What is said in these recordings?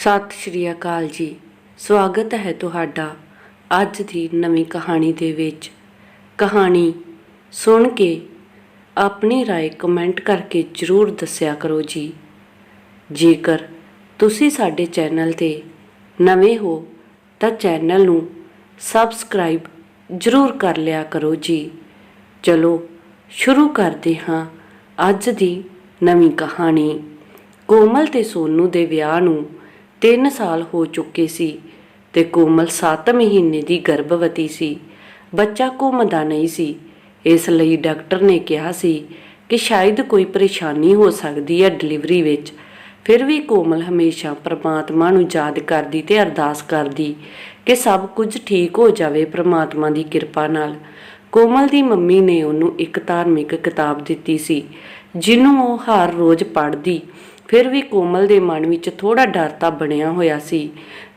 ਸਤਿ ਸ਼੍ਰੀ ਅਕਾਲ ਜੀ ਸਵਾਗਤ ਹੈ ਤੁਹਾਡਾ ਅੱਜ ਦੀ ਨਵੀਂ ਕਹਾਣੀ ਦੇ ਵਿੱਚ ਕਹਾਣੀ ਸੁਣ ਕੇ ਆਪਣੀ رائے ਕਮੈਂਟ ਕਰਕੇ ਜਰੂਰ ਦੱਸਿਆ ਕਰੋ ਜੀ ਜੇਕਰ ਤੁਸੀਂ ਸਾਡੇ ਚੈਨਲ ਤੇ ਨਵੇਂ ਹੋ ਤਾਂ ਚੈਨਲ ਨੂੰ ਸਬਸਕ੍ਰਾਈਬ ਜਰੂਰ ਕਰ ਲਿਆ ਕਰੋ ਜੀ ਚਲੋ ਸ਼ੁਰੂ ਕਰਦੇ ਹਾਂ ਅੱਜ ਦੀ ਨਵੀਂ ਕਹਾਣੀ ਕੋਮਲ ਤੇ ਸੋਨੂ ਦੇ ਵਿਆਹ ਨੂੰ 3 ਸਾਲ ਹੋ ਚੁੱਕੇ ਸੀ ਤੇ ਕੋਮਲ 7 ਮਹੀਨੇ ਦੀ ਗਰਭਵਤੀ ਸੀ। ਬੱਚਾ ਘੁੰਮਦਾ ਨਹੀਂ ਸੀ। ਇਸ ਲਈ ਡਾਕਟਰ ਨੇ ਕਿਹਾ ਸੀ ਕਿ ਸ਼ਾਇਦ ਕੋਈ ਪਰੇਸ਼ਾਨੀ ਹੋ ਸਕਦੀ ਹੈ ਡਿਲੀਵਰੀ ਵਿੱਚ। ਫਿਰ ਵੀ ਕੋਮਲ ਹਮੇਸ਼ਾ ਪ੍ਰਮਾਤਮਾ ਨੂੰ ਯਾਦ ਕਰਦੀ ਤੇ ਅਰਦਾਸ ਕਰਦੀ ਕਿ ਸਭ ਕੁਝ ਠੀਕ ਹੋ ਜਾਵੇ ਪ੍ਰਮਾਤਮਾ ਦੀ ਕਿਰਪਾ ਨਾਲ। ਕੋਮਲ ਦੀ ਮੰਮੀ ਨੇ ਉਹਨੂੰ ਇੱਕ ਧਾਰਮਿਕ ਕਿਤਾਬ ਦਿੱਤੀ ਸੀ, ਜਿਹਨੂੰ ਉਹ ਹਰ ਰੋਜ਼ ਪੜ੍ਹਦੀ ਫਿਰ ਵੀ ਕੋਮਲ ਦੇ ਮਨ ਵਿੱਚ ਥੋੜਾ ਡਰ ਤਾਂ ਬਣਿਆ ਹੋਇਆ ਸੀ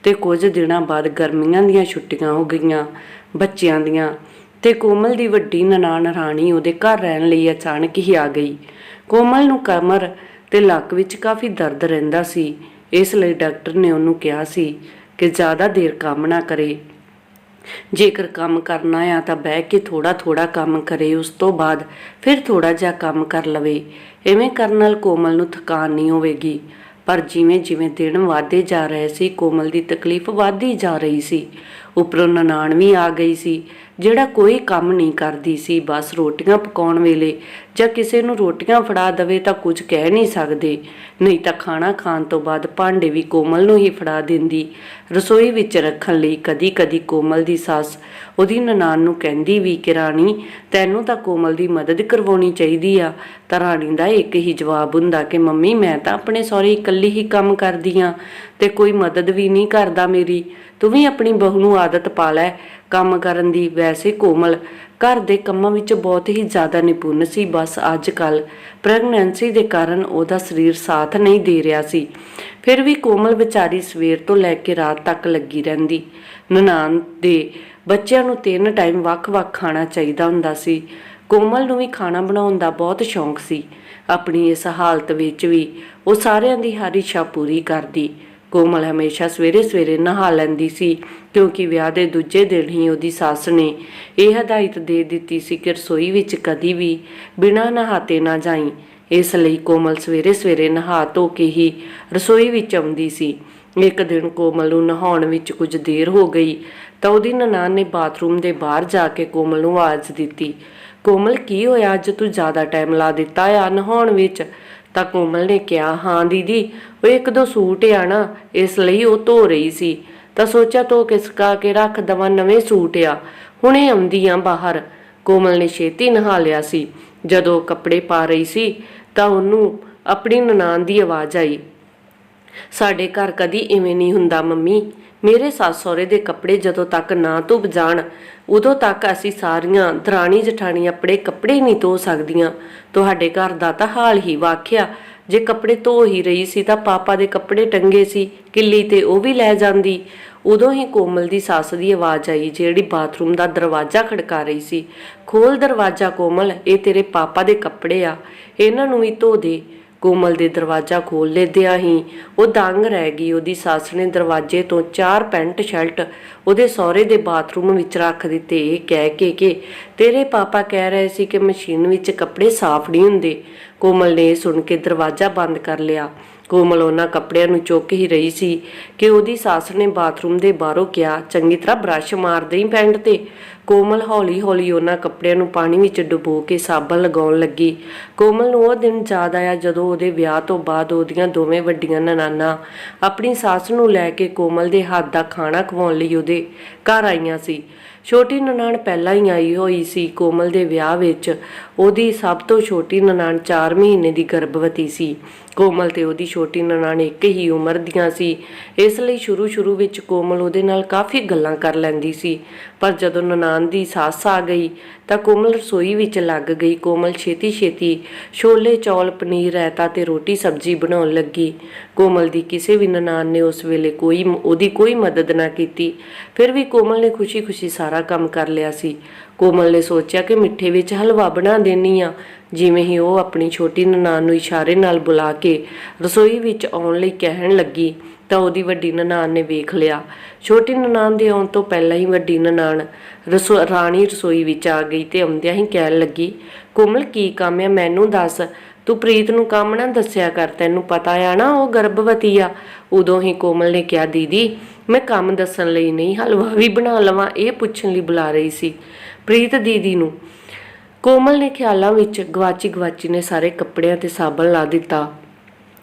ਤੇ ਕੁਝ ਦਿਨਾਂ ਬਾਅਦ ਗਰਮੀਆਂ ਦੀਆਂ ਛੁੱਟੀਆਂ ਹੋ ਗਈਆਂ ਬੱਚਿਆਂ ਦੀਆਂ ਤੇ ਕੋਮਲ ਦੀ ਵੱਡੀ ਨਨਾਣ ਰਾਣੀ ਉਹਦੇ ਘਰ ਰਹਿਣ ਲਈ ਅਚਾਨਕ ਹੀ ਆ ਗਈ। ਕੋਮਲ ਨੂੰ ਕਮਰ ਤੇ ਲੱਕ ਵਿੱਚ ਕਾਫੀ ਦਰਦ ਰਹਿੰਦਾ ਸੀ, ਇਸ ਲਈ ਡਾਕਟਰ ਨੇ ਉਹਨੂੰ ਕਿਹਾ ਸੀ ਕਿ ਜ਼ਿਆਦਾ ਦੇਰ ਕੰਮ ਨਾ ਕਰੇ। ਜੇਕਰ ਕੰਮ ਕਰਨਾ ਆ ਤਾਂ ਬਹਿ ਕੇ ਥੋੜਾ ਥੋੜਾ ਕੰਮ ਕਰੇ, ਉਸ ਤੋਂ ਬਾਅਦ ਫਿਰ ਥੋੜਾ ਜਿਹਾ ਕੰਮ ਕਰ ਲਵੇ। ਐਵੇਂ ਕਰਨ ਨਾਲ ਕੋਮਲ ਨੂੰ ਥਕਾਨ ਨਹੀਂ ਹੋਵੇਗੀ। ਪਰ ਜਿਵੇਂ ਜਿਵੇਂ ਦਿਨ ਵਧਦੇ ਜਾ ਰਹੇ ਸੀ, ਕੋਮਲ ਦੀ ਤਕਲੀਫ ਵਧਦੀ ਜਾ ਰਹੀ ਸੀ। ਉੱਪਰੋਂ ਨਨਾਣ ਵੀ ਆ ਗਈ ਸੀ। ਜਿਹੜਾ ਕੋਈ ਕੰਮ ਨਹੀਂ ਕਰਦੀ ਸੀ, ਬਸ ਰੋਟੀਆਂ ਪਕਾਉਣ ਵੇਲੇ ਜਾਂ ਕਿਸੇ ਨੂੰ ਰੋਟੀਆਂ ਫੜਾ ਦਵੇ ਤਾਂ ਕੁਝ ਕਹਿ ਨਹੀਂ ਸਕਦੇ। ਨਹੀਂ ਤਾਂ ਖਾਣਾ ਖਾਣ ਤੋਂ ਬਾਅਦ ਭਾਂਡੇ ਵੀ ਕੋਮਲ ਨੂੰ ਹੀ ਫੜਾ ਦਿੰਦੀ। ਰਸੋਈ ਵਿੱਚ ਰੱਖਣ ਲਈ ਕਦੀ-ਕਦੀ ਕੋਮਲ ਦੀ ਸੱਸ ਉਹਦੀ ਨਨਾਣ ਨੂੰ ਕਹਿੰਦੀ ਵੀ, ਕਿ ਰਾਣੀ, ਤੈਨੂੰ ਤਾਂ ਕੋਮਲ ਦੀ ਮਦਦ ਕਰਵਾਉਣੀ ਚਾਹੀਦੀ ਆ। ਤਾਂ ਰਾਣੀ ਦਾ ਇੱਕ ਹੀ ਜਵਾਬ ਹੁੰਦਾ ਕਿ, ਮੰਮੀ, ਮੈਂ ਤਾਂ ਆਪਣੇ ਸਹੁਰੇ ਇਕੱਲੀ ਹੀ ਕੰਮ ਕਰਦੀ ਆ। ਤੇ ਕੋਈ ਮਦਦ ਵੀ ਨਹੀਂ ਕਰਦਾ ਮੇਰੀ। ਤੂੰ ਵੀ ਆਪਣੀ ਬਹੂ ਨੂੰ ਆਦਤ ਪਾ ਲੈ। ਕੰਮ ਕਰਨ ਦੀ ਵੈਸੇ ਕੋਮਲ, ਘਰ ਦੇ ਕੰਮਾਂ ਵਿੱਚ ਬਹੁਤ ਹੀ ਜ਼ਿਆਦਾ ਨਿਪੁੰਨ ਸੀ। ਬਸ ਅੱਜ ਕੱਲ ਪ੍ਰੈਗਨੈਂਸੀ ਦੇ ਕਾਰਨ ਉਹਦਾ ਸਰੀਰ ਸਾਥ ਨਹੀਂ ਦੇ ਰਿਹਾ ਸੀ। ਫਿਰ ਵੀ ਕੋਮਲ ਵਿਚਾਰੀ ਸਵੇਰ ਤੋਂ ਲੈ ਕੇ ਰਾਤ ਤੱਕ ਲੱਗੀ ਰਹਿੰਦੀ। ਨਨਾਣ ਦੇ ਬੱਚਿਆਂ ਨੂੰ ਤਿੰਨ ਟਾਈਮ ਵੱਖ-ਵੱਖ ਖਾਣਾ ਚਾਹੀਦਾ ਹੁੰਦਾ ਸੀ। ਕੋਮਲ ਨੂੰ ਵੀ ਖਾਣਾ ਬਣਾਉਣ ਦਾ ਬਹੁਤ ਸ਼ੌਂਕ ਸੀ। ਆਪਣੀ ਇਸ ਹਾਲਤ ਵਿੱਚ ਵੀ ਉਹ ਸਾਰਿਆਂ ਦੀ ਹਰ ਇੱਛਾ ਪੂਰੀ ਕਰਦੀ। ਕੋਮਲ ਹਮੇਸ਼ਾ ਸਵੇਰੇ-ਸਵੇਰੇ ਨਹਾ ਲੈਂਦੀ ਸੀ, ਕਿਉਂਕਿ ਵਿਆਹ ਦੇ ਦੂਜੇ ਦਿਨ ਹੀ ਉਹਦੀ ਸੱਸ ਨੇ ਇਹ ਹਦਾਇਤ ਦੇ ਦਿੱਤੀ ਸੀ ਕਿ ਰਸੋਈ ਵਿੱਚ ਕਦੀ ਵੀ ਬਿਨਾਂ ਨਹਾਤੇ ਨਾ ਜਾਈ। ਇਸ ਲਈ ਕੋਮਲ ਸਵੇਰੇ-ਸਵੇਰੇ ਨਹਾ ਧੋ ਕੇ ਹੀ ਰਸੋਈ ਵਿੱਚ ਆਉਂਦੀ ਸੀ। ਇੱਕ ਦਿਨ ਕੋਮਲ ਨੂੰ ਨਹਾਉਣ ਵਿੱਚ ਕੁਝ ਦੇਰ ਹੋ ਗਈ, ਤਾਂ ਉਹਦੀ ਨਨਾਣ ਨੇ ਬਾਥਰੂਮ ਦੇ ਬਾਹਰ ਜਾ ਕੇ ਕੋਮਲ ਨੂੰ ਆਵਾਜ਼ ਦਿੱਤੀ, ਕੋਮਲ, ਕੀ ਹੋਇਆ? ਅੱਜ ਤੂੰ ਜ਼ਿਆਦਾ ਟਾਈਮ ਲਾ ਦਿੱਤਾ ਆ ਨਹਾਉਣ ਵਿੱਚ? ਤਾਂ ਕੋਮਲ ਨੇ ਕਿਹਾ, ਹਾਂ ਦੀਦੀ, ਉਹ ਇੱਕ ਦੋ ਸੂਟ ਆ ਨਾ, ਇਸ ਲਈ ਉਹ ਧੋ ਰਹੀ ਸੀ। ਤਾਂ ਸੋਚਿਆ ਧੋ ਕੇ ਕੇ ਰੱਖ ਦਵਾਂ, ਨਵੇਂ ਸੂਟ ਆ। ਹੁਣੇ ਆਉਂਦੀ ਆ ਬਾਹਰ। ਕੋਮਲ ਨੇ ਛੇਤੀ ਨਹਾ ਲਿਆ ਸੀ। ਜਦੋਂ ਕੱਪੜੇ ਪਾ ਰਹੀ ਸੀ, ਤਾਂ ਉਹਨੂੰ ਆਪਣੀ ਨਨਾਣ ਦੀ ਆਵਾਜ਼ ਆਈ, ਸਾਡੇ ਘਰ ਕਦੀ ਇਵੇਂ ਨਹੀਂ ਹੁੰਦਾ, ਮੰਮੀ। ਮੇਰੇ ਸੱਸ ਸਹੁਰੇ ਦੇ ਕੱਪੜੇ ਜਦੋਂ ਤੱਕ ਨਾ ਧੁੱਪ ਜਾਣ, ਉਦੋਂ ਤੱਕ ਅਸੀਂ ਸਾਰੀਆਂ ਦਰਾਣੀ ਜਠਾਣੀ ਆਪਣੇ ਕੱਪੜੇ ਨਹੀਂ ਧੋ ਸਕਦੀਆਂ। ਤੁਹਾਡੇ ਘਰ ਦਾ ਤਾਂ ਹਾਲ ਹੀ ਵਾਕਿਆ। ਜੇ ਕੱਪੜੇ ਧੋ ਹੀ ਰਹੀ ਸੀ ਤਾਂ ਪਾਪਾ ਦੇ ਕੱਪੜੇ ਟੰਗੇ ਸੀ, ਕਿੱਲੀ ਤੇ ਉਹ ਵੀ ਲੈ ਜਾਂਦੀ। ਉਦੋਂ ਹੀ ਕੋਮਲ ਦੀ ਸੱਸ ਦੀ ਆਵਾਜ਼ ਆਈ, ਜਿਹੜੀ ਬਾਥਰੂਮ ਦਾ ਦਰਵਾਜ਼ਾ ਖੜਕਾ ਰਹੀ ਸੀ। ਖੋਲ ਦਰਵਾਜ਼ਾ ਕੋਮਲ, ਇਹ ਤੇਰੇ ਪਾਪਾ ਦੇ ਕੱਪੜੇ ਆ। ਇਹਨਾਂ ਨੂੰ ਵੀ ਧੋ ਦੇ। ਕੋਮਲ ਦੇ ਦਰਵਾਜ਼ਾ ਖੋਲ ਲੈਦਿਆਂ ਹੀ ਉਹ ਦੰਗ ਰਹਿ ਗਈ। ਉਹਦੀ ਸੱਸ ਨੇ ਦਰਵਾਜ਼ੇ ਤੋਂ ਚਾਰ ਪੈਂਟ ਸ਼ਰਟ ਉਹਦੇ ਸਹੁਰੇ ਦੇ ਬਾਥਰੂਮ ਵਿੱਚ ਰੱਖ ਦਿੱਤੇ। ਇਹ ਕਹਿ ਕੇ ਕਿ ਤੇਰੇ ਪਾਪਾ ਕਹਿ ਰਹੇ ਸੀ ਕਿ ਮਸ਼ੀਨ ਵਿੱਚ ਕੱਪੜੇ ਸਾਫ਼ ਨਹੀਂ ਹੁੰਦੇ। ਕੋਮਲ ਨੇ ਇਹ ਸੁਣ ਕੇ ਦਰਵਾਜ਼ਾ ਬੰਦ ਕਰ ਲਿਆ। ਕੋਮਲ ਉਹਨਾਂ ਕੱਪੜਿਆਂ ਨੂੰ ਚੁੱਕ ਹੀ ਰਹੀ ਸੀ ਕਿ ਉਹਦੀ ਸੱਸ ਨੇ ਬਾਥਰੂਮ ਦੇ ਬਾਹਰੋਂ ਕਿਹਾ, ਚੰਗੀ ਤਰ੍ਹਾਂ ਬ੍ਰਸ਼ ਮਾਰ ਦੇਈ ਪੈਂਟ ਤੇ। ਕੋਮਲ ਹੌਲੀ-ਹੌਲੀ ਉਹਨਾਂ ਕੱਪੜਿਆਂ ਨੂੰ ਪਾਣੀ ਵਿੱਚ ਡੁਬੋ ਕੇ ਸਾਬਣ ਲਗਾਉਣ ਲੱਗੀ। ਕੋਮਲ ਨੂੰ ਉਹ ਦਿਨ ਯਾਦ ਆਇਆ ਜਦੋਂ ਉਹਦੇ ਵਿਆਹ ਤੋਂ ਬਾਅਦ ਉਹਦੀਆਂ ਦੋਵੇਂ ਵੱਡੀਆਂ ਨਨਾਨਾ ਆਪਣੀ ਸੱਸ ਨੂੰ ਲੈ ਕੇ ਕੋਮਲ ਦੇ ਹੱਥ ਦਾ ਖਾਣਾ ਖਵਾਉਣ ਲਈ ਉਹਦੇ ਘਰ ਆਈਆਂ ਸੀ। ਛੋਟੀ ਨਨਾਣ ਪਹਿਲਾਂ ਹੀ ਆਈ ਹੋਈ ਸੀ। ਕੋਮਲ ਦੇ ਵਿਆਹ ਵਿੱਚ ਉਹਦੀ ਸਭ ਤੋਂ ਛੋਟੀ ਨਨਾਣ 4 ਮਹੀਨੇ ਦੀ ਗਰਭਵਤੀ ਸੀ। ਕੋਮਲ ਤੇ ਉਹਦੀ ਛੋਟੀ ਨਨਾਣ ਇੱਕ ਹੀ ਉਮਰ ਦੀਆਂ ਸੀ। ਇਸ ਲਈ ਸ਼ੁਰੂ-ਸ਼ੁਰੂ ਵਿੱਚ ਕੋਮਲ ਉਹਦੇ ਨਾਲ ਕਾਫੀ ਗੱਲਾਂ ਕਰ ਲੈਂਦੀ ਸੀ। ਪਰ ਜਦੋਂ ਨਨਾਣ ਦੀ ਸੱਸ ਆ ਗਈ ਤਾਂ ਕੋਮਲ ਰਸੋਈ ਵਿੱਚ ਲੱਗ ਗਈ। ਕੋਮਲ ਛੇਤੀ-ਛੇਤੀ ਛੋਲੇ, ਚੌਲ, ਪਨੀਰ, ਰਾਇਤਾ ਤੇ ਰੋਟੀ, ਸਬਜ਼ੀ ਬਣਾਉਣ ਲੱਗੀ। ਕੋਮਲ ਦੀ ਕਿਸੇ ਵੀ ਨਨਾਣ ਨੇ ਉਸ ਵੇਲੇ ਕੋਈ ਉਹਦੀ ਕੋਈ ਮਦਦ ਨਾ ਕੀਤੀ। ਫਿਰ ਵੀ ਕੋਮਲ ਨੇ ਖੁਸ਼ੀ-ਖੁਸ਼ੀ ਸਾਰਾ ਕੰਮ ਕਰ ਲਿਆ ਸੀ। ਕੋਮਲ ਨੇ ਸੋਚਿਆ ਕਿ ਮਿੱਠੇ ਵਿੱਚ ਹਲਵਾ ਬਣਾ ਦੇਣੀ ਆ। ਜਿਵੇਂ ਹੀ ਉਹ ਆਪਣੀ ਛੋਟੀ ਨਨਾਣ ਨੂੰ ਇਸ਼ਾਰੇ ਨਾਲ ਬੁਲਾ ਕੇ ਰਸੋਈ ਵਿੱਚ ਆਉਣ ਲਈ ਕਹਿਣ ਲੱਗੀ, ਤਾਂ ਉਹਦੀ ਵੱਡੀ ਨਨਾਣ ਨੇ ਵੇਖ ਲਿਆ। ਛੋਟੀ ਨਨਾਣ ਦੇ ਆਉਣ ਤੋਂ ਪਹਿਲਾਂ ਹੀ ਵੱਡੀ ਨਨਾਣ ਰਸੋ, ਰਾਣੀ ਰਸੋਈ ਵਿੱਚ ਆ ਗਈ ਤੇ ਆਉਂਦਿਆਂ ਹੀ ਕਹਿਣ ਲੱਗੀ, ਕੋਮਲ, ਕੀ ਕੰਮ ਹੈ ਮੈਨੂੰ ਦੱਸ। ਤੂੰ ਪ੍ਰੀਤ ਨੂੰ ਕੰਮ ਨਾ ਦੱਸਿਆ ਕਰ। ਤੈਨੂੰ ਪਤਾ ਆ ਨਾ, ਉਹ ਗਰਭਵਤੀ ਆ। ਉਦੋਂ ਹੀ ਕੋਮਲ ਨੇ ਕਿਹਾ, ਦੀਦੀ, ਮੈਂ ਕੰਮ ਦੱਸਣ ਲਈ ਨਹੀਂ, ਹਲਵਾ ਵੀ ਬਣਾ ਲਵਾਂ। ਇਹ ਪੁੱਛਣ ਲਈ ਬੁਲਾ ਰਹੀ ਸੀ। ਪ੍ਰੀਤ ਦੀਦੀ ਨੂੰ। ਕੋਮਲ ਨੇ ਖਿਆਲਾਂ ਵਿੱਚ ਗਵਾਚੀ ਗਵਾਚੀ ਨੇ ਸਾਰੇ ਕੱਪੜਿਆਂ ਤੇ ਸਾਬਣ ਲਾ ਦਿੱਤਾ।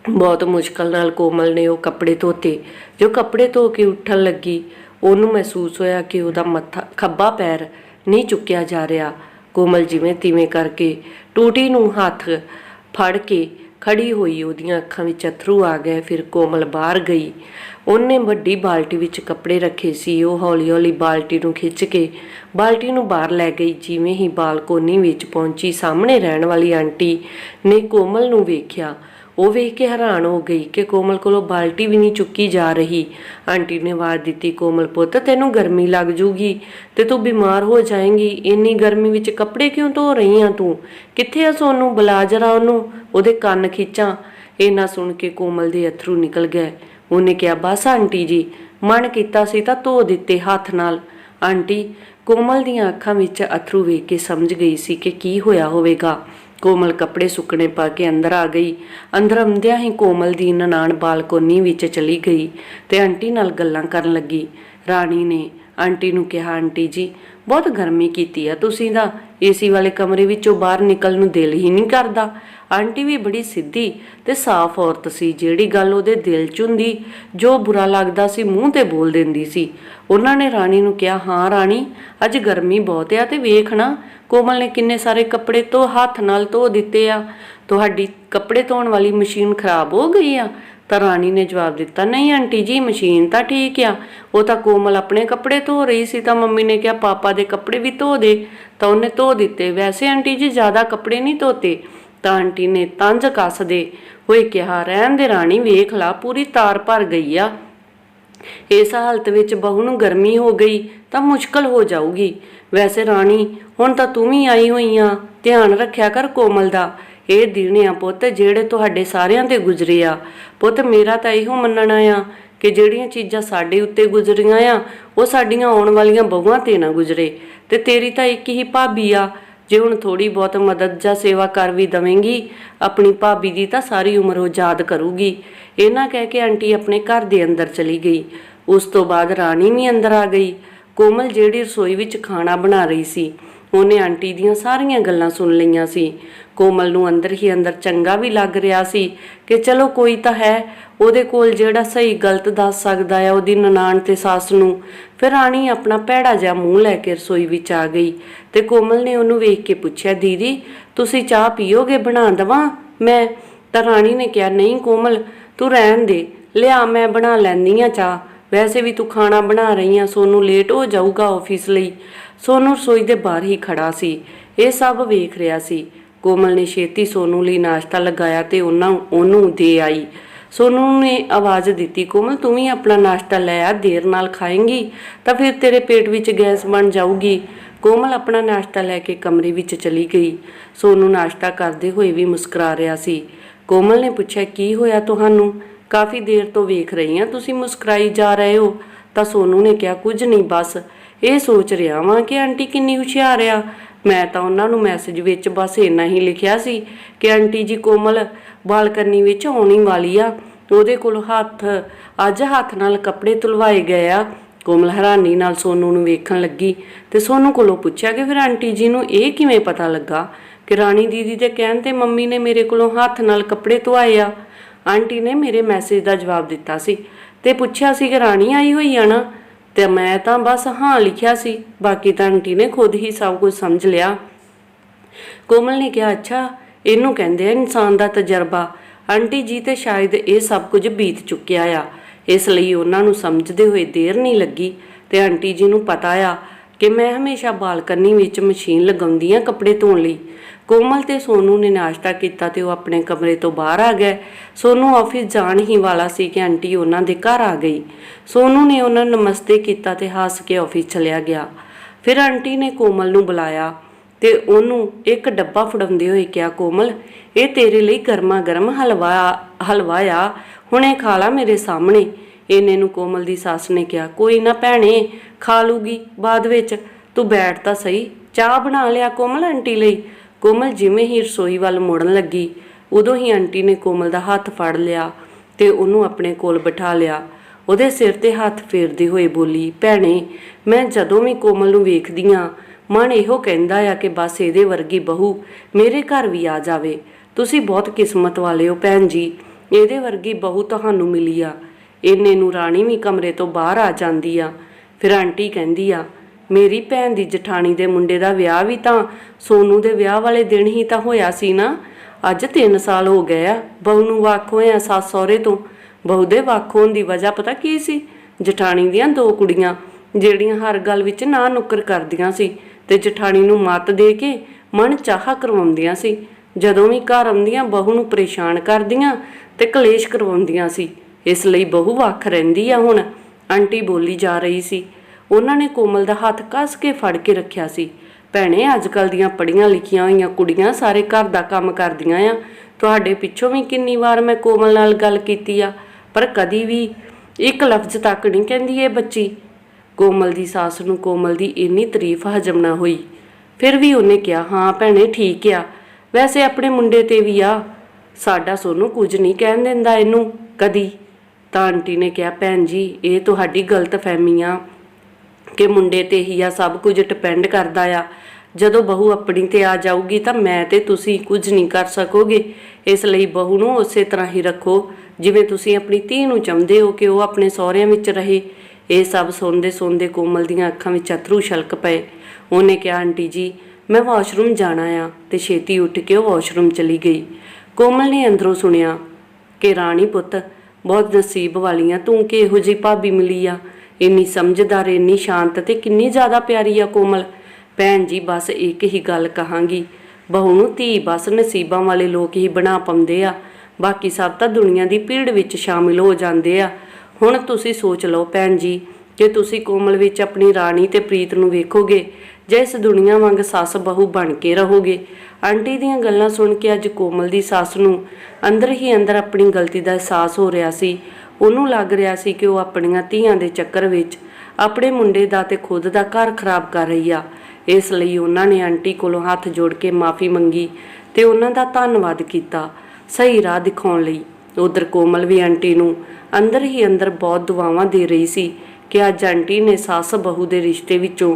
ਬਹੁਤ ਮੁਸ਼ਕਲ ਨਾਲ ਕੋਮਲ ਨੇ ਉਹ ਕੱਪੜੇ ਧੋਤੇ। ਜੋ ਕੱਪੜੇ ਧੋ ਕੇ ਉੱਠਣ ਲੱਗੀ, ਉਹਨੂੰ ਮਹਿਸੂਸ ਹੋਇਆ ਕਿ ਉਹਦਾ ਮੱਥਾ, ਖੱਬਾ ਪੈਰ ਨਹੀਂ ਚੁੱਕਿਆ ਜਾ ਰਿਹਾ। ਕੋਮਲ ਜਿਵੇਂ ਤਿਵੇਂ ਕਰਕੇ ਟੂਟੀ ਨੂੰ ਹੱਥ ਫੜ ਕੇ ਖੜੀ ਹੋਈ ਉਹਦੀਆਂ ਅੱਖਾਂ ਵਿੱਚ ਅਥਰੂ ਆ ਗਏ। ਫਿਰ ਕੋਮਲ ਬਾਹਰ ਗਈ। ਉਹਨੇ ਵੱਡੀ ਬਾਲਟੀ ਵਿੱਚ ਕੱਪੜੇ ਰੱਖੇ ਸੀ। ਉਹ ਹੌਲੀ-ਹੌਲੀ ਬਾਲਟੀ ਨੂੰ ਖਿੱਚ ਕੇ ਬਾਲਟੀ ਨੂੰ ਬਾਹਰ ਲੈ ਗਈ। ਜਿਵੇਂ ਹੀ ਬਾਲਕੋਨੀ ਵਿੱਚ ਪਹੁੰਚੀ, ਸਾਹਮਣੇ ਰਹਿਣ ਵਾਲੀ ਆਂਟੀ ਨੇ ਕੋਮਲ ਨੂੰ ਵੇਖਿਆ। ਉਹ ਵੇਖ ਕੇ ਹੈਰਾਨ ਹੋ ਗਈ ਕਿ ਕੋਮਲ ਕੋਲੋਂ ਬਾਲਟੀ ਵੀ ਨਹੀਂ ਚੁੱਕੀ ਜਾ ਰਹੀ। ਆਂਟੀ ਨੇ ਆਵਾਜ਼ ਦਿੱਤੀ, ਕੋਮਲ ਪੁੱਤ, ਤੈਨੂੰ ਗਰਮੀ ਲੱਗ ਜੂਗੀ ਤੇ ਤੂੰ ਬਿਮਾਰ ਹੋ ਜਾਏਂਗੀ। ਇੰਨੀ ਗਰਮੀ ਵਿੱਚ ਕੱਪੜੇ ਕਿਉਂ ਧੋ ਰਹੀ ਆ ਤੂੰ? ਕਿੱਥੇ ਆ ਸੋਨੂੰ? ਬੁਲਾ ਜਰਾ ਉਹਨੂੰ। ਉਹਦੇ ਕੰਨ ਖਿੱਚਾਂ। ਇਹ ਨਾ ਸੁਣ ਕੇ ਕੋਮਲ ਦੇ ਅਥਰੂ ਨਿਕਲ ਗਏ। ਉਹਨੇ ਕਿਹਾ, ਬਸ ਆਂਟੀ ਜੀ, ਮਨ ਕੀਤਾ ਸੀ ਤਾਂ ਧੋ ਦਿੱਤੇ ਹੱਥ ਨਾਲ। ਆਂਟੀ ਕੋਮਲ ਦੀਆਂ ਅੱਖਾਂ ਵਿੱਚ ਅਥਰੂ ਵੇਖ ਕੇ ਸਮਝ ਗਈ ਸੀ ਕਿ ਕੀ ਹੋਇਆ ਹੋਵੇਗਾ। ਕੋਮਲ ਕੱਪੜੇ ਸੁੱਕਣੇ ਪਾ ਕੇ ਅੰਦਰ ਆ ਗਈ। ਅੰਦਰ ਆਉਂਦਿਆਂ ਹੀ ਕੋਮਲ ਦੀ ਨਨਾਣ ਬਾਲਕੋਨੀ ਵਿੱਚ ਚਲੀ ਗਈ ਤੇ ਆਂਟੀ ਨਾਲ ਗੱਲਾਂ ਕਰਨ ਲੱਗੀ। ਰਾਣੀ ਨੇ ਆਂਟੀ ਨੂੰ ਕਿਹਾ, ਆਂਟੀ ਜੀ ਬਹੁਤ ਗਰਮੀ ਕੀਤੀ ਆ। ਤੁਸੀਂ ਦਾ ਏਸੀ ਵਾਲੇ ਕਮਰੇ ਵਿੱਚੋਂ ਬਾਹਰ ਨਿਕਲਣ ਨੂੰ ਦਿਲ ਹੀ ਨਹੀਂ ਕਰਦਾ। ਆਂਟੀ ਵੀ ਬੜੀ ਸਿੱਧੀ ਤੇ ਸਾਫ਼ ਔਰਤ ਸੀ, ਜਿਹੜੀ ਗੱਲ ਉਹਦੇ ਦਿਲ 'ਚ ਹੁੰਦੀ, ਜੋ ਬੁਰਾ ਲੱਗਦਾ ਸੀ ਮੂੰਹ ਤੇ ਬੋਲ ਦਿੰਦੀ ਸੀ। ਉਹਨਾਂ ਨੇ ਰਾਣੀ ਨੂੰ ਕਿਹਾ, ਹਾਂ ਰਾਣੀ, ਅੱਜ ਗਰਮੀ ਬਹੁਤ ਆ ਤੇ ਵੇਖਣਾ ਕੋਮਲ ਨੇ ਕਿੰਨੇ ਸਾਰੇ ਕੱਪੜੇ ਧੋ, ਹੱਥ ਨਾਲ ਧੋ ਦਿੱਤੇ ਆ। ਤੁਹਾਡੀ ਕੱਪੜੇ ਧੋਣ ਵਾਲੀ ਮਸ਼ੀਨ ਖਰਾਬ ਹੋ ਗਈ ਆ। ਤਾਂ ਰਾਣੀ ਨੇ ਜਵਾਬ ਦਿੱਤਾ, ਨਹੀਂ ਆਂਟੀ ਜੀ, ਮਸ਼ੀਨ ਤਾਂ ਠੀਕ ਆ। ਉਹ ਤਾਂ ਕੋਮਲ ਆਪਣੇ ਕੱਪੜੇ ਧੋ ਰਹੀ ਸੀ, ਤਾਂ ਮੰਮੀ ਨੇ ਕਿਹਾ, ਪਾਪਾ ਦੇ ਕੱਪੜੇ ਵੀ ਧੋ ਦੇ। ਤਾਂ ਉਹਨੇ ਧੋ ਦਿੱਤੇ। ਵੈਸੇ ਆਂਟੀ ਜੀ, ਜ਼ਿਆਦਾ ਕੱਪੜੇ ਨਹੀਂ ਧੋਤੇ। ਤਾਂ ਆਂਟੀ ਨੇ ਤੰਜ ਕੱਸਦੇ ਹੋਏ ਕਿਹਾ, ਰਹਿਣ ਦੇ ਰਾਣੀ, ਵੇਖ ਲਾ, ਪੂਰੀ ਤਾਰ ਭਰ ਗਈ ਆ। ਇਸ ਹਾਲਤ ਵਿੱਚ ਬਹੂ ਨੂੰ ਗਰਮੀ ਹੋ ਗਈ, ਤਾਂ ਮੁਸ਼ਕਲ ਹੋ ਜਾਊਗੀ। ਵੈਸੇ ਰਾਣੀ, ਹੁਣ ਤਾਂ ਤੂੰ ਵੀ ਆਈ ਹੋਈ ਆ। ਧਿਆਨ ਰੱਖਿਆ ਕਰ ਕੋਮਲ ਦਾ। ਇਹ ਦਿਨ ਆ ਪੁੱਤ ਜਿਹੜੇ ਤੁਹਾਡੇ ਸਾਰਿਆਂ ਤੇ ਗੁਜ਼ਰੇ ਆ। ਪੁੱਤ ਮੇਰਾ ਤਾਂ ਇਹੋ ਮੰਨਣਾ ਆ ਕਿ ਜਿਹੜੀਆਂ ਚੀਜ਼ਾਂ ਸਾਡੇ ਉੱਤੇ ਗੁਜ਼ਰੀਆਂ ਆ, ਉਹ ਸਾਡੀਆਂ ਆਉਣ ਵਾਲੀਆਂ ਬਹੂਆਂ ਤੇ ਨਾ ਗੁਜ਼ਰੇ। ਤੇ ਤੇਰੀ ਤਾਂ ਇੱਕ ਹੀ ਭਾਬੀ ਆ, ਜੇ ਹੁਣ ਥੋੜੀ ਬਹੁਤ ਮਦਦ ਜਾਂ ਸੇਵਾ ਕਰ ਵੀ ਦਵੇਂਗੀ, ਆਪਣੀ ਭਾਬੀ ਦੀ ਤਾਂ ਸਾਰੀ ਉਮਰ ਉਹ ਯਾਦ ਕਰੂਗੀ। ਇਹਨਾਂ ਕਹਿ ਕੇ ਆਂਟੀ ਆਪਣੇ ਘਰ ਦੇ ਅੰਦਰ ਚਲੀ ਗਈ। ਉਸ ਤੋਂ ਬਾਅਦ ਰਾਣੀ ਵੀ ਅੰਦਰ ਆ ਗਈ। ਕੋਮਲ ਜਿਹੜੀ ਰਸੋਈ ਵਿੱਚ ਖਾਣਾ ਬਣਾ ਰਹੀ ਸੀ ਉਹਨੇ ਆਂਟੀ ਦੀਆਂ ਸਾਰੀਆਂ ਗੱਲਾਂ ਸੁਣ ਲਈਆਂ ਸੀ। ਕੋਮਲ ਨੂੰ ਅੰਦਰ ਹੀ ਅੰਦਰ ਚੰਗਾ ਵੀ ਲੱਗ ਰਿਹਾ ਸੀ ਕਿ ਚਲੋ ਕੋਈ ਤਾਂ ਹੈ, ਉਹਦੇ ਕੋਲ ਜਿਹੜਾ ਸਹੀ ਗਲਤ ਦੱਸ ਸਕਦਾ ਹੈ ਉਹਦੀ ਨਨਾਣ ਤੇ ਸੱਸ ਨੂੰ। ਫਿਰ ਰਾਣੀ ਆਪਣਾ ਭੈੜਾ ਜਿਹਾ ਮੂੰਹ ਲੈ ਕੇ ਰਸੋਈ ਵਿੱਚ ਆ ਗਈ ਤੇ ਕੋਮਲ ਨੇ ਉਹਨੂੰ ਵੇਖ ਕੇ ਪੁੱਛਿਆ, ਦੀਦੀ, ਤੁਸੀਂ ਚਾਹ ਪੀਓਗੇ? ਬਣਾ ਦਵਾਂ? ਮੈਂ, ਤਾਂ ਰਾਣੀ ਨੇ ਕਿਹਾ, ਨਹੀਂ ਕੋਮਲ, ਤੂੰ ਰਹਿਣ ਦੇ। ਲਿਆ, ਮੈਂ ਬਣਾ ਲੈਂਦੀ ਆ ਚਾਹ। ਵੈਸੇ ਵੀ ਤੂੰ ਖਾਣਾ ਬਣਾ ਰਹੀ ਆ, ਸੋਨੂੰ ਲੇਟ ਹੋ ਜਾਊਗਾ ਆਫਿਸ ਲਈ। ਸੋਨੂੰ ਰਸੋਈ ਦੇ ਬਾਹਰ ਹੀ ਖੜਾ ਸੀ। ਇਹ ਸਭ ਵੇਖ ਰਿਹਾ ਸੀ। ਕੋਮਲ ਨੇ ਛੇਤੀ ਸੋਨੂੰ ਲਈ ਨਾਸ਼ਤਾ ਲਗਾਇਆ ਤੇ ਉਹਨਾਂ ਉਹਨੂੰ ਦੇ ਆਈ। ਸੋਨੂੰ ਨੇ ਆਵਾਜ਼ ਦਿੱਤੀ, ਕੋਮਲ, ਤੂੰ ਵੀ ਆਪਣਾ ਨਾਸ਼ਤਾ ਲੈ ਆ, ਦੇਰ ਨਾਲ ਖਾਏਂਗੀ, ਤਾਂ ਫਿਰ ਤੇਰੇ ਪੇਟ ਵਿੱਚ ਗੈਸ ਬਣ ਜਾਊਗੀ। ਕੋਮਲ ਆਪਣਾ ਨਾਸ਼ਤਾ ਲੈ ਕੇ ਕਮਰੇ ਵਿੱਚ ਚਲੀ ਗਈ। ਸੋਨੂੰ ਨਾਸ਼ਤਾ ਕਰਦੇ ਹੋਏ ਵੀ ਮੁਸਕਰਾ ਰਿਹਾ ਸੀ। ਕੋਮਲ ਨੇ ਪੁੱਛਿਆ, ਕੀ ਹੋਇਆ ਤੁਹਾਨੂੰ? ਕਾਫੀ ਦੇਰ ਤੋਂ ਵੇਖ ਰਹੀ ਹਾਂ। ਤੁਸੀਂ ਮੁਸਕਰਾਈ ਜਾ ਰਹੇ ਹੋ ਤਾਂ ਸੋਨੂ ਨੇ ਕਿਹਾ, ਕੁਝ ਨਹੀਂ, ਬਸ ਇਹ ਸੋਚ ਰਿਹਾ ਵਾਂ ਕਿ ਆਂਟੀ ਕਿੰਨੀ ਹੁਸ਼ਿਆਰ ਆ। ਮੈਂ ਤਾਂ ਉਹਨਾਂ ਨੂੰ ਮੈਸੇਜ ਵਿੱਚ ਬਸ ਇੰਨਾ ਹੀ ਲਿਖਿਆ ਸੀ ਕਿ ਆਂਟੀ ਜੀ ਕੋਮਲ ਬਾਲਕਨੀ ਵਿੱਚ ਆਉਣੀ ਵਾਲੀ ਆ। ਉਹਦੇ ਕੋਲ ਹੱਥ, ਅੱਜ ਹੱਥ ਨਾਲ ਕੱਪੜੇ ਧੁਲਵਾਏ ਗਏ ਆ। ਕੋਮਲ ਹੈਰਾਨੀ ਨਾਲ ਸੋਨੂ ਨੂੰ ਵੇਖਣ ਲੱਗੀ ਤੇ ਸੋਨੂ ਕੋਲੋਂ ਪੁੱਛਿਆ ਕਿ ਫਿਰ ਆਂਟੀ ਜੀ ਨੂੰ ਇਹ ਕਿਵੇਂ ਪਤਾ ਲੱਗਾ ਕਿ ਰਾਣੀ ਦੀਦੀ ਦੇ ਕਹਿਣ ਤੇ ਮੰਮੀ ਨੇ ਮੇਰੇ ਕੋਲੋਂ ਹੱਥ ਨਾਲ ਕੱਪੜੇ ਧੁਆਏ ਆ? ਆਂਟੀ ਨੇ ਮੇਰੇ ਮੈਸੇਜ ਦਾ ਜਵਾਬ ਦਿੱਤਾ ਸੀ ਤੇ ਪੁੱਛਿਆ ਸੀ ਕਿ ਰਾਣੀ ਆਈ ਹੋਈ ਆ ਨਾ, ਤੇ ਮੈਂ ਤਾਂ ਬਸ ਹਾਂ ਲਿਖਿਆ ਸੀ, ਬਾਕੀ ਤਾਂ ਆਂਟੀ ਨੇ ਖੁਦ ਹੀ ਸਭ ਕੁਝ ਸਮਝ ਲਿਆ। ਕੋਮਲ ਨੇ ਕਿਹਾ, ਅੱਛਾ, ਇਹਨੂੰ ਕਹਿੰਦੇ ਆ ਇਨਸਾਨ ਦਾ ਤਜਰਬਾ। ਆਂਟੀ ਜੀ ਤੇ ਸ਼ਾਇਦ ਇਹ ਸਭ ਕੁਝ ਬੀਤ ਚੁੱਕਿਆ ਆ। ਇਸ ਲਈ ਉਹਨਾਂ ਨੂੰ ਸਮਝਦੇ ਹੋਏ ਦੇਰ ਨਹੀਂ ਲੱਗੀ ਤੇ ਆਂਟੀ ਜੀ ਨੂੰ ਪਤਾ ਆ ਕਿ ਮੈਂ ਹਮੇਸ਼ਾ ਬਾਲਕਨੀ ਵਿੱਚ ਮਸ਼ੀਨ ਲਗਾਉਂਦੀ ਆ ਕੱਪੜੇ ਧੋਣ ਲਈ। ਕੋਮਲ ਤੇ ਸੋਨੂ ਨੇ ਨਾਸ਼ਤਾ ਕੀਤਾ ਤੇ ਉਹ ਆਪਣੇ ਕਮਰੇ ਤੋਂ ਬਾਹਰ ਆ ਗਏ। ਸੋਨੂ ਆਫਿਸ ਜਾਣ ਹੀ ਵਾਲਾ ਸੀ ਕਿ ਆਂਟੀ ਉਹਨਾਂ ਦੇ ਘਰ ਆ ਗਈ। ਸੋਨੂ ਨੇ ਉਹਨਾਂ ਨੂੰ ਨਮਸਤੇ ਕੀਤਾ ਤੇ ਹੱਸ ਕੇ ਆਫਿਸ ਚਲਿਆ ਗਿਆ। ਫਿਰ ਆਂਟੀ ਨੇ ਕੋਮਲ ਨੂੰ ਬੁਲਾਇਆ ਤੇ ਉਹਨੂੰ ਇੱਕ ਡੱਬਾ ਫੜਾਉਂਦੇ ਹੋਏ ਕਿਹਾ, ਕੋਮਲ, ਇਹ ਤੇਰੇ ਲਈ ਗਰਮਾ ਗਰਮ ਹਲਵਾ ਹਲਵਾ ਆ। ਹੁਣੇ ਖਾ ਲਾ ਮੇਰੇ ਸਾਹਮਣੇ। ਇਹਨੇ ਨੂੰ ਕੋਮਲ ਦੀ ਸੱਸ ਨੇ ਕਿਹਾ, ਕੋਈ ਨਾ ਭੈਣੇ ਖਾ ਲੂਗੀ। ਬਾਅਦ ਵਿੱਚ ਤੂੰ ਬੈਠ ਤਾਂ ਸਹੀ। ਚਾਹ ਬਣਾ ਲਿਆ ਕੋਮਲ ਆਂਟੀ ਲਈ। ਕੋਮਲ ਜਿਵੇਂ ਹੀ ਰਸੋਈ ਵੱਲ ਮੁੜਨ ਲੱਗੀ, ਉਦੋਂ ਹੀ ਆਂਟੀ ਨੇ ਕੋਮਲ ਦਾ ਹੱਥ ਫੜ ਲਿਆ ਤੇ ਉਹਨੂੰ ਆਪਣੇ ਕੋਲ ਬਿਠਾ ਲਿਆ। ਉਹਦੇ ਸਿਰ ਤੇ ਹੱਥ ਫੇਰਦੇ ਹੋਏ ਬੋਲੀ, ਭੈਣੇ, ਮੈਂ ਜਦੋਂ ਵੀ ਕੋਮਲ ਨੂੰ ਵੇਖਦੀ ਆ, ਮਨ ਇਹੋ ਕਹਿੰਦਾ ਆ ਕਿ ਬਸ ਇਹਦੇ ਵਰਗੀ ਬਹੂ ਮੇਰੇ ਘਰ ਵੀ ਆ ਜਾਵੇ। ਤੁਸੀਂ ਬਹੁਤ ਕਿਸਮਤ ਵਾਲੇ ਹੋ ਭੈਣ ਜੀ। ਇਹਦੇ ਵਰਗੀ ਬਹੂ ਤੁਹਾਨੂੰ ਮਿਲੀ ਆ। ਇੰਨੇ ਨੂੰ ਰਾਣੀ ਵੀ ਕਮਰੇ ਤੋਂ ਬਾਹਰ ਆ ਜਾਂਦੀ ਆ। ਫਿਰ ਆਂਟੀ ਕਹਿੰਦੀ ਆ, ਮੇਰੀ ਭੈਣ ਦੀ ਜਠਾਣੀ ਦੇ ਮੁੰਡੇ ਦਾ ਵਿਆਹ ਵੀ ਤਾਂ ਸੋਨੂ ਦੇ ਵਿਆਹ ਵਾਲੇ ਦਿਨ ਹੀ ਤਾਂ ਹੋਇਆ ਸੀ ਨਾ। ਅੱਜ 3 ਸਾਲ ਹੋ ਗਏ ਆ, ਬਹੂ ਨੂੰ ਵੱਖ ਹੋਇਆ ਸੱਸ ਸਹੁਰੇ ਤੋਂ। ਬਹੂ ਦੇ ਵੱਖ ਹੋਣ ਦੀ ਵਜ੍ਹਾ ਪਤਾ ਕੀ ਸੀ? ਜਠਾਣੀ ਦੀਆਂ ਦੋ ਕੁੜੀਆਂ, ਜਿਹੜੀਆਂ ਹਰ ਗੱਲ ਵਿੱਚ ਨਾ ਨੁੱਕਰ ਕਰਦੀਆਂ ਸੀ ਤੇ ਜਠਾਣੀ ਨੂੰ ਮੱਤ ਦੇ ਕੇ ਮਨ ਚਾਹਾ ਕਰਵਾਉਂਦੀਆਂ ਸੀ। ਜਦੋਂ ਵੀ ਘਰ ਆਉਂਦੀਆਂ ਬਹੂ ਨੂੰ ਪਰੇਸ਼ਾਨ ਕਰਦੀਆਂ ਤੇ ਕਲੇਸ਼ ਕਰਵਾਉਂਦੀਆਂ ਸੀ। ਇਸ ਲਈ ਬਹੂ ਵੱਖ ਰਹਿੰਦੀ ਆ ਹੁਣ। ਆਂਟੀ ਬੋਲੀ ਜਾ ਰਹੀ ਸੀ। ਉਹਨਾਂ ਨੇ ਕੋਮਲ ਦਾ ਹੱਥ ਕੱਸ ਕੇ ਫੜ ਕੇ ਰੱਖਿਆ ਸੀ। ਭੈਣੇ ਅੱਜ ਕੱਲ ਦੀਆਂ ਪੜੀਆਂ ਲਿਖੀਆਂ ਹੋਈਆਂ ਕੁੜੀਆਂ ਸਾਰੇ ਘਰ ਦਾ ਕੰਮ ਕਰਦੀਆਂ ਆ। ਤੁਹਾਡੇ ਪਿੱਛੋਂ ਵੀ ਕਿੰਨੀ ਵਾਰ ਮੈਂ ਕੋਮਲ ਨਾਲ ਗੱਲ ਕੀਤੀ ਆ, ਪਰ ਕਦੀ ਵੀ ਇੱਕ ਲਫ਼ਜ਼ ਤੱਕ ਨਹੀਂ ਕਹਿੰਦੀ ਇਹ ਬੱਚੀ। ਕੋਮਲ ਦੀ ਸੱਸ ਨੂੰ ਕੋਮਲ ਦੀ ਇੰਨੀ ਤਾਰੀਫ ਹਜਮ ਨਾ ਹੋਈ। ਫਿਰ ਵੀ ਉਹਨੇ ਕਿਹਾ, ਹਾਂ ਭੈਣੇ, ਠੀਕ ਆ। ਵੈਸੇ ਆਪਣੇ ਮੁੰਡੇ ਤੇ ਵੀ ਆ। ਸਾਡਾ ਸੋਨੂੰ ਕੁਝ ਨਹੀਂ ਕਹਿਣ ਦਿੰਦਾ ਇਹਨੂੰ, ਕਦੀ। ਤਾਂ ਆਂਟੀ ਨੇ ਕਿਹਾ, ਭੈਣ ਜੀ, ਇਹ ਤੁਹਾਡੀ ਗਲਤ ਫਹਿਮੀ ਆ ਕਿ ਮੁੰਡੇ ਤੇ ਹੀ ਆ, ਸਭ ਕੁਝ ਡਿਪੈਂਡ ਕਰਦਾ ਆ। ਜਦੋਂ ਬਹੂ ਆਪਣੀ ਤੇ ਆ ਜਾਊਗੀ ਤਾਂ ਮੈਂ ਤੇ ਤੁਸੀਂ ਕੁਝ ਨਹੀਂ ਕਰ ਸਕੋਗੇ। ਇਸ ਲਈ ਬਹੂ ਨੂੰ ਉਸੇ ਤਰ੍ਹਾਂ ਹੀ ਰੱਖੋ, ਜਿਵੇਂ ਤੁਸੀਂ ਆਪਣੀ ਧੀ ਨੂੰ ਚਾਹੁੰਦੇ ਹੋ ਕਿ ਉਹ ਆਪਣੇ ਸਹੁਰਿਆਂ ਵਿੱਚ ਰਹੇ। ਇਹ ਸਭ ਸੁਣਦੇ ਸੁਣਦੇ ਕੋਮਲ ਦੀਆਂ ਅੱਖਾਂ ਵਿੱਚ ਅਥਰੂ ਛਲਕ ਪਏ। ਉਹਨੇ ਕਿਹਾ, ਆਂਟੀ ਜੀ, ਮੈਂ ਵਾਸ਼ਰੂਮ ਜਾਣਾ ਆ ਤੇ ਛੇਤੀ ਉੱਠ ਕੇ ਉਹ ਵਾਸ਼ਰੂਮ ਚਲੀ ਗਈ। ਕੋਮਲ ਨੇ ਅੰਦਰੋਂ ਸੁਣਿਆ ਕਿ, ਰਾਣੀ ਪੁੱਤ ਬਹੁਤ ਨਸੀਬ ਵਾਲੀਆਂ, ਤੂੰ ਕਿ ਇਹੋ ਜਿਹੀ ਭਾਬੀ ਮਿਲੀ ਆ? ਇੰਨੀ ਸਮਝਦਾਰ, ਇੰਨੀ ਸ਼ਾਂਤ ਤੇ ਕਿੰਨੀ ਜ਼ਿਆਦਾ ਪਿਆਰੀ ਆ ਕੋਮਲ। ਭੈਣ ਜੀ, ਬਸ ਇੱਕ ਹੀ ਗੱਲ ਕਹਾਂਗੀ। ਬਹੂ ਨੂੰ ਧੀ ਬਸ ਨਸੀਬਾਂ ਵਾਲੇ ਲੋਕ ਹੀ ਬਣਾ ਪਾਉਂਦੇ ਆ। ਬਾਕੀ ਸਭ ਤਾਂ ਦੁਨੀਆ ਦੀ ਭੀੜ ਵਿੱਚ ਸ਼ਾਮਿਲ ਹੋ ਜਾਂਦੇ ਆ। ਹੁਣ ਤੁਸੀਂ ਸੋਚ ਲਓ ਭੈਣ ਜੀ ਕਿ ਤੁਸੀਂ ਕੋਮਲ ਵਿੱਚ ਆਪਣੀ ਰਾਣੀ ਤੇ ਪ੍ਰੀਤ ਨੂੰ ਵੇਖੋਗੇ, ਜੇ ਇਸ ਦੁਨੀਆ ਵਾਂਗ ਸੱਸ ਬਹੂ ਬਣ ਕੇ ਰਹੋਗੇ ਆਂਟੀ ਦੀਆਂ ਗੱਲਾਂ ਸੁਣ ਕੇ ਅੱਜ ਕੋਮਲ ਦੀ ਸੱਸ ਨੂੰ ਅੰਦਰ ਹੀ ਅੰਦਰ ਆਪਣੀ ਗਲਤੀ ਦਾ ਅਹਿਸਾਸ ਹੋ ਰਿਹਾ ਸੀ। ਉਹਨੂੰ ਲੱਗ ਰਿਹਾ ਸੀ ਕਿ ਉਹ ਆਪਣੀਆਂ ਧੀਆਂ ਦੇ ਚੱਕਰ ਵਿੱਚ ਆਪਣੇ ਮੁੰਡੇ ਦਾ ਤੇ ਖੁਦ ਦਾ ਘਰ ਖਰਾਬ ਕਰ ਰਹੀ ਆ। ਇਸ ਲਈ ਉਹਨਾਂ ਨੇ ਆਂਟੀ ਕੋਲੋਂ ਹੱਥ ਜੋੜ ਕੇ ਮਾਫੀ ਮੰਗੀ ਤੇ ਉਹਨਾਂ ਦਾ ਧੰਨਵਾਦ ਕੀਤਾ, ਸਹੀ ਰਾਹ ਦਿਖਾਉਣ ਲਈ। ਉਧਰ ਕੋਮਲ ਵੀ ਆਂਟੀ ਨੂੰ ਅੰਦਰ ਹੀ ਅੰਦਰ ਬਹੁਤ ਦੁਆਵਾਂ ਦੇ ਰਹੀ ਸੀ ਕਿ ਅੱਜ ਆਂਟੀ ਨੇ ਸੱਸ ਬਹੂ ਦੇ ਰਿਸ਼ਤੇ ਵਿੱਚੋਂ